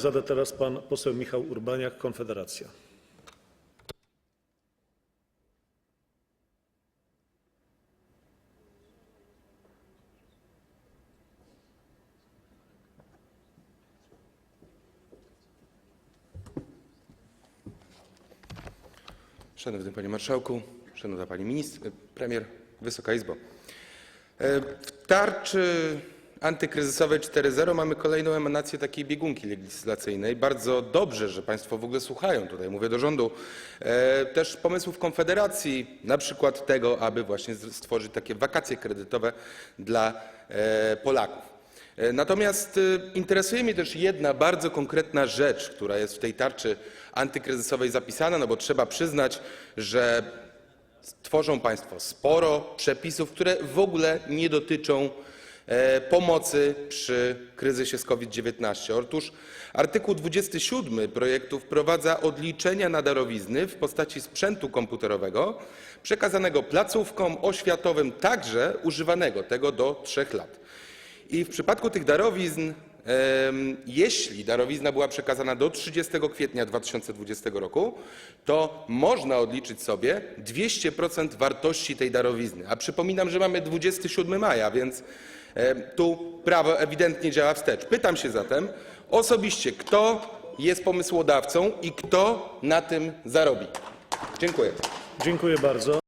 Zada teraz pan poseł Michał Urbaniak, Konfederacja. Szanowny Panie Marszałku, Szanowna Pani Minister, Premier, Wysoka Izbo. E, W tarczy antykryzysowej 4.0 mamy kolejną emanację takiej biegunki legislacyjnej. Bardzo dobrze, że Państwo w ogóle słuchają, tutaj mówię do rządu, e, też pomysłów Konfederacji, na przykład tego, aby właśnie stworzyć takie wakacje kredytowe dla e, Polaków. E, Natomiast interesuje mnie też jedna bardzo konkretna rzecz, która jest w tej tarczy antykryzysowej zapisana, no bo trzeba przyznać, że tworzą Państwo sporo przepisów, które w ogóle nie dotyczą pomocy przy kryzysie z COVID-19. Otóż artykuł 27 projektu wprowadza odliczenia na darowizny w postaci sprzętu komputerowego przekazanego placówkom oświatowym, także używanego tego do 3 lat. I w przypadku tych darowizn, jeśli darowizna była przekazana do 30 kwietnia 2020 roku, to można odliczyć sobie 200% wartości tej darowizny. A przypominam, że mamy 27 maja, więc tu prawo ewidentnie działa wstecz. Pytam się zatem osobiście, kto jest pomysłodawcą i kto na tym zarobi. Dziękuję. Dziękuję bardzo.